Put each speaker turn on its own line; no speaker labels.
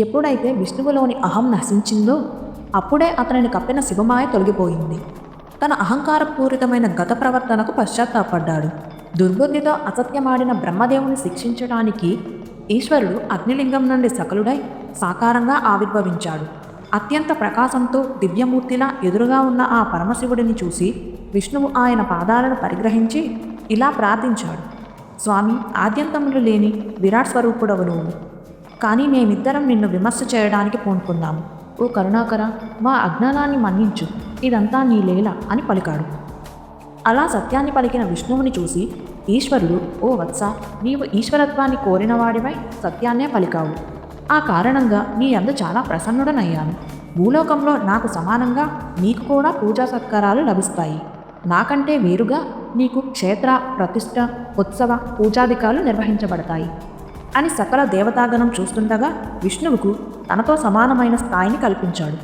ఎప్పుడైతే విష్ణువులోని అహం నశించిందో అప్పుడే అతనిని కప్పిన శివమాయ తొలగిపోయింది. తన అహంకారపూరితమైన గత ప్రవర్తనకు పశ్చాత్తాపడ్డాడు. దుర్బుద్ధితో అసత్యమాడిన బ్రహ్మదేవుని శిక్షించడానికి ఈశ్వరుడు అగ్నిలింగం నుండి సకలుడై సాకారంగా ఆవిర్భవించాడు. అత్యంత ప్రకాశంతో దివ్యమూర్తిలా ఎదురుగా ఉన్న ఆ పరమశివుడిని చూసి విష్ణువు ఆయన పాదాలను పరిగ్రహించి ఇలా ప్రార్థించాడు. స్వామి ఆద్యంతములు లేని విరాట్ స్వరూపుడవు నువ్వు కానీ మేమిద్దరం నిన్ను విమర్శ చేయడానికి పూనుకున్నాము. ఓ కరుణాకర మా అజ్ఞానాన్ని మన్నించు. ఇదంతా నీ లీల అని పలికాడు. అలా సత్యాన్ని పలికిన విష్ణువుని చూసి ఈశ్వరుడు ఓ వత్స నీవు ఈశ్వరత్వాన్ని కోరినవాడివై సత్యాన్నే పలికావు. ఆ కారణంగా నీ అందు చాలా ప్రసన్నుడనయ్యాను. భూలోకంలో నాకు సమానంగా నీకు కూడా పూజా సత్కారాలు లభిస్తాయి. నాకంటే వేరుగా నీకు క్షేత్ర ప్రతిష్ట ఉత్సవ పూజాధికాలు నిర్వహించబడతాయి. అని సకల దేవతాగణం చూస్తుండగా విష్ణువుకు తనతో సమానమైన స్థాయిని కల్పించాడు.